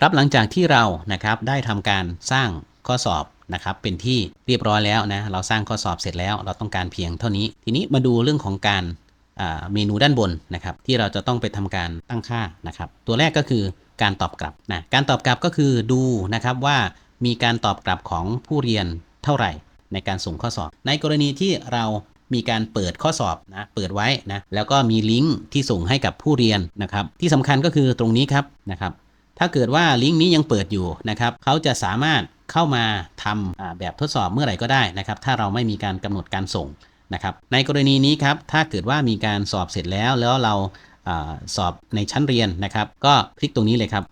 ครับหลังจากที่เรานะครับได้ทำการสร้างข้อสอบนะครับเป็นที่เรียบร้อยแล้วนะเราสร้างข้อสอบเสร็จแล้ว เราต้องการเพียงเท่านี้ ทีนี้มาดูเรื่องของการเมนูด้านบนนะครับที่เราจะต้องไปทำการตั้งค่านะครับตัวแรกก็คือการตอบกลับนะการตอบกลับก็คือดูนะครับว่ามีการตอบกลับของผู้เรียนเท่าไหร่ ในการส่งข้อสอบ ในกรณีที่เรามีการเปิดข้อสอบนะเปิดไว้นะแล้วก็มีลิงก์ที่ส่งให้กับผู้เรียนนะครับที่สำคัญก็คือตรงนี้ครับนะครับ ถ้าเกิดว่าลิงก์นี้ยังเปิดอยู่นะครับเขาจะสามารถเข้ามาทำแบบทดสอบเมื่อไหร่ก็ได้นะครับ ถ้าเราไม่มีการกำหนดการส่งนะครับ ในกรณีนี้ครับ ถ้าเกิดว่ามีการสอบเสร็จแล้วแล้วเราอาสอบในชั้นเรียนนะครับ ก็คลิกตรงนี้เลยครับ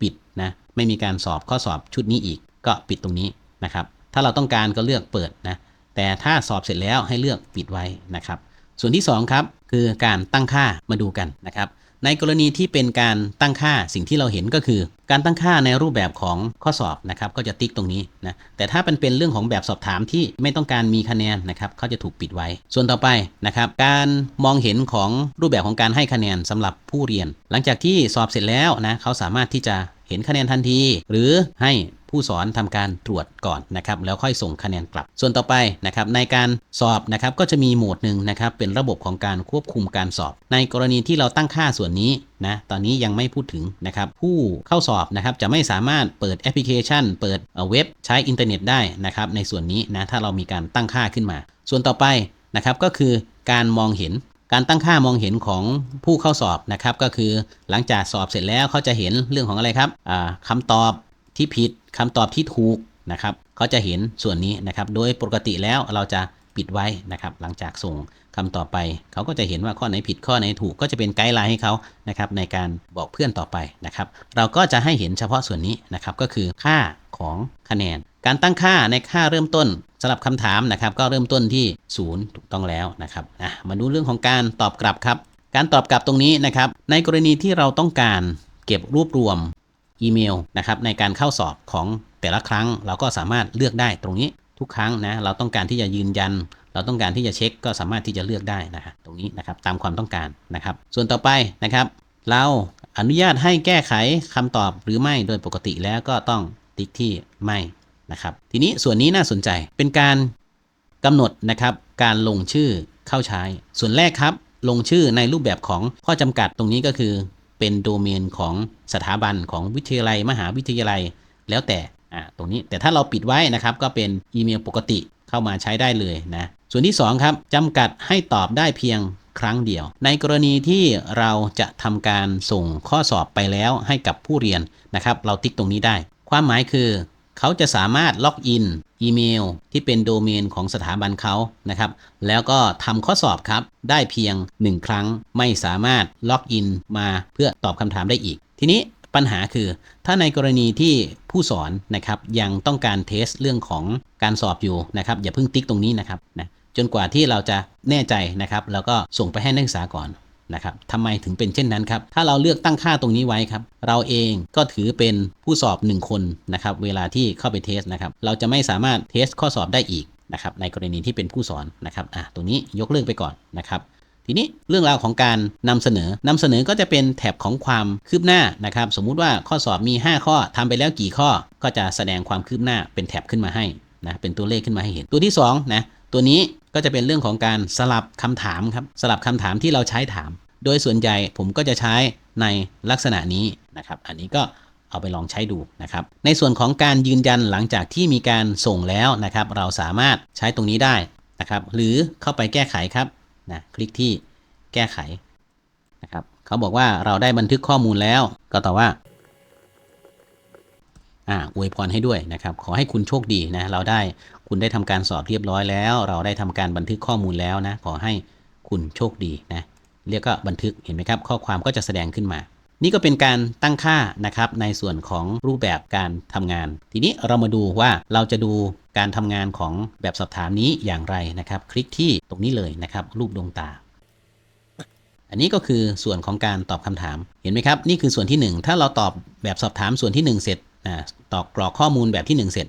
ปิดนะ ไม่มีการสอบข้อสอบชุดนี้อีก ก็ปิดตรงนี้นะครับ ถ้าเราต้องการก็เลือกเปิดนะ แต่ถ้าสอบเสร็จแล้วให้เลือกปิดไว้นะครับ ส่วนที่2ครับคือการตั้งค่ามาดูกันนะครับ ในกรณีที่เป็นการตั้งค่าสิ่งที่เราเห็นก็คือ การตั้งค่าในรูปแบบของข้อสอบนะครับก็จะติ๊กตรงนี้นะแต่ถ้าเป็นเป็นเรื่องของแบบสอบถามที่ไม่ต้องการมีคะแนนนะครับเขาจะถูกปิดไว้ ส่วนต่อไปนะครับการมองเห็นของรูปแบบของการให้คะแนนสำหรับผู้เรียน หลังจากที่สอบเสร็จแล้วนะเขาสามารถที่จะเห็นคะแนนทันที หรือให้ ผู้สอนทำการตรวจก่อนนะครับแล้วค่อยส่งคะแนนกลับ ส่วนต่อไปนะครับในการสอบนะครับก็จะมีโหมดหนึ่งนะครับเป็นระบบของการควบคุมการสอบ ในกรณีที่เราตั้งค่าส่วนนี้นะตอนนี้ยังไม่พูดถึงนะครับผู้เข้าสอบนะครับจะไม่สามารถเปิดแอปพลิเคชัน เปิดเว็บใช้อินเทอร์เน็ตได้นะครับในส่วนนี้นะถ้าเรามีการตั้งค่าขึ้นมา ส่วนต่อไปนะครับก็คือการมองเห็นการตั้งค่ามองเห็นของผู้เข้าสอบนะครับก็คือหลังจากสอบเสร็จแล้วเขาจะเห็นเรื่องของอะไรครับอ่าคำตอบ ที่ผิดคำตอบที่ถูกนะครับเขาจะเห็นส่วนนี้นะครับ โดยปกติแล้วเราจะปิดไว้นะครับ หลังจากส่งคำต่อไป เขาก็จะเห็นว่าข้อไหนผิดข้อไหนถูกก็จะเป็นไกด์ไลน์ให้เขานะครับในการบอกเพื่อนต่อไปนะครับ เราก็จะให้เห็นเฉพาะส่วนนี้นะครับก็คือค่าของคะแนน การตั้งค่าในค่าเริ่มต้นสำหรับคำถามนะครับ ก็เริ่มต้นที่ 0 ถูกต้องแล้วนะครับอะมาดูเรื่องของการตอบกลับครับ การตอบกลับตรงนี้นะครับ ในกรณีที่เราต้องการเก็บรวบรวม อีเมลนะครับในการเข้าสอบของแต่ละครั้ง เราก็สามารถเลือกได้ตรงนี้ทุกครั้งนะเราต้องการที่จะยืนยัน เราต้องการที่จะเช็คก็สามารถที่จะเลือกได้นะฮะตรงนี้นะครับตามความต้องการนะครับ ส่วนต่อไปนะครับ เราอนุญาตให้แก้ไขคำตอบหรือไม่โดยปกติแล้วก็ต้องติ๊กที่ไม่นะครับ ทีนี้ส่วนนี้น่าสนใจเป็นการกำหนดนะครับการลงชื่อเข้าใช้ ส่วนแรกครับ ลงชื่อในรูปแบบของข้อจำกัดตรงนี้ก็คือ เป็นโดเมนของสถาบันของวิทยาลัยมหาวิทยาลัยแล้วแต่อ่าตรงนี้แต่ถ้าเราปิดไว้นะครับก็เป็นอีเมลปกติเข้ามาใช้ได้เลยนะส่วนที่2ครับจำกัดให้ตอบได้เพียงครั้งเดียว ในกรณีที่เราจะทำการส่งข้อสอบไปแล้วให้กับผู้เรียนนะครับ เราติ๊กตรงนี้ได้ ความหมายคือ เขาจะสามารถล็อกอิน อีเมลที่เป็นโดเมนของสถาบันเขานะครับ แล้วก็ทำข้อสอบครับ ได้เพียง 1 ครั้งไม่สามารถล็อกอินมาเพื่อตอบคำถามได้อีก ทีนี้ปัญหาคือถ้าในกรณีที่ผู้สอนนะครับยังต้องการเทสเรื่องของการสอบอยู่นะครับอย่าเพิ่งติ๊กตรงนี้นะครับนะจนกว่าที่เราจะแน่ใจนะครับแล้วก็ส่งไปให้นักศึกษาก่อน นะครับทำไมถึงเป็นเช่นนั้นครับ ถ้าเราเลือกตั้งค่าตรงนี้ไว้ครับ เราเองก็ถือเป็นผู้สอบ 1 คนนะครับ เวลาที่เข้าไปเทสนะครับ เราจะไม่สามารถเทสข้อสอบได้อีกนะครับ ในกรณีที่เป็นผู้สอนนะครับอะตรงนี้ยกเลิกไปก่อนนะครับ ทีนี้เรื่องราวของการนำเสนอนำเสนอก็จะเป็นแถบของความคืบหน้านะครับ สมมุติว่าข้อสอบมี 5 ข้อทำไปแล้วกี่ข้อ ก็จะแสดงความคืบหน้าเป็นแถบขึ้นมาให้นะ เป็นตัวเลขขึ้นมาให้เห็น ตัวที่2นะ ตัวนี้ ก็จะเป็นเรื่องของการสลับคำถามครับสลับคำถามที่เราใช้ถาม โดยส่วนใหญ่ผมก็จะใช้ในลักษณะนี้นะครับ อันนี้ก็เอาไปลองใช้ดูนะครับ ในส่วนของการยืนยันหลังจากที่มีการส่งแล้วนะครับ เราสามารถใช้ตรงนี้ได้นะครับ หรือเข้าไปแก้ไขครับนะคลิกที่แก้ไขนะครับเขาบอกว่าเราได้บันทึกข้อมูลแล้ว ก็ตอบว่า อ่าอวยพรให้ด้วยนะครับ ขอให้คุณโชคดีนะ เราได้คุณได้ทำการสอบเรียบร้อยแล้ว เราได้ทำการบันทึกข้อมูลแล้วนะ ขอให้คุณโชคดีนะ เรียกก็บันทึกเห็นไหมครับ ข้อความก็จะแสดงขึ้นมา นี่ก็เป็นการตั้งค่านะครับในส่วนของรูปแบบการทำงาน ทีนี้เรามาดูว่าเราจะดูการทำงานของแบบสอบถามนี้อย่างไรนะครับ คลิกที่ตรงนี้เลยนะครับ รูปดวงตาอันนี้ก็คือส่วนของการตอบคำถาม เห็นไหมครับ นี่คือส่วนที่ 1 ถ้าเราตอบแบบสอบถามส่วนที่ 1 เสร็จ นะตอบกรอกข้อมูลแบบที่ 1 เสร็จ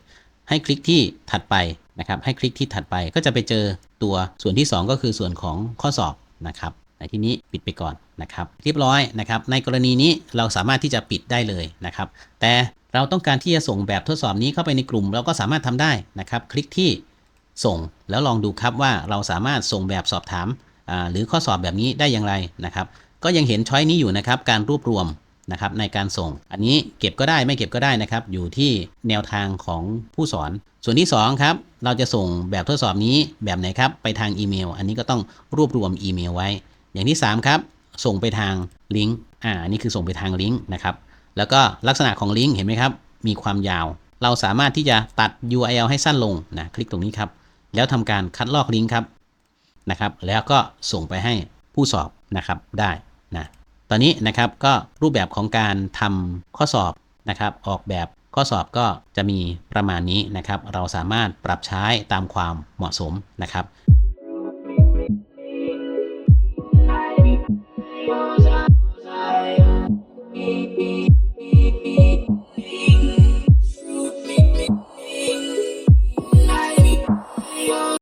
ให้คลิกที่ถัดไปนะครับ ให้คลิกที่ถัดไปก็จะไปเจอตัวส่วนที่ 2 ก็คือส่วนของข้อสอบนะครับ ในที่นี้ปิดไปก่อนนะครับ เรียบร้อยนะครับ ในกรณีนี้เราสามารถที่จะปิดได้เลยนะครับ แต่เราต้องการที่จะส่งแบบทดสอบนี้เข้าไปในกลุ่ม เราก็สามารถทำได้นะครับ คลิกที่ส่งแล้วลองดูครับว่าเราสามารถส่งแบบสอบถามหรือข้อสอบแบบนี้ได้อย่างไรนะครับ ก็ยังเห็นช้อยนี้อยู่นะครับ การรวบรวม นะครับในการส่ง อันนี้เก็บก็ได้ไม่เก็บก็ได้นะครับ อยู่ที่แนวทางของผู้สอน ส่วนที่สองครับเราจะส่งแบบทดสอบนี้แบบไหนครับไปทางอีเมล อันนี้ก็ต้องรวบรวมอีเมลไว้ อย่างที่สามครับส่งไปทางลิงก์อ่าอันนี่คือส่งไปทางลิงก์นะครับแล้วก็ลักษณะของลิงก์เห็นไหมครับ มีความยาว เราสามารถที่จะตัด URL ให้สั้นลงนะคลิกตรงนี้ครับ แล้วทำการคัดลอกลิงก์ครับนะครับ แล้วก็ส่งไปให้ผู้สอบนะครับได้นะ ตอนนี้นะครับก็รูปแบบของการทำข้อสอบนะครับ ออกแบบข้อสอบก็จะมีประมาณนี้นะครับ เราสามารถปรับใช้ตามความเหมาะสมนะครับ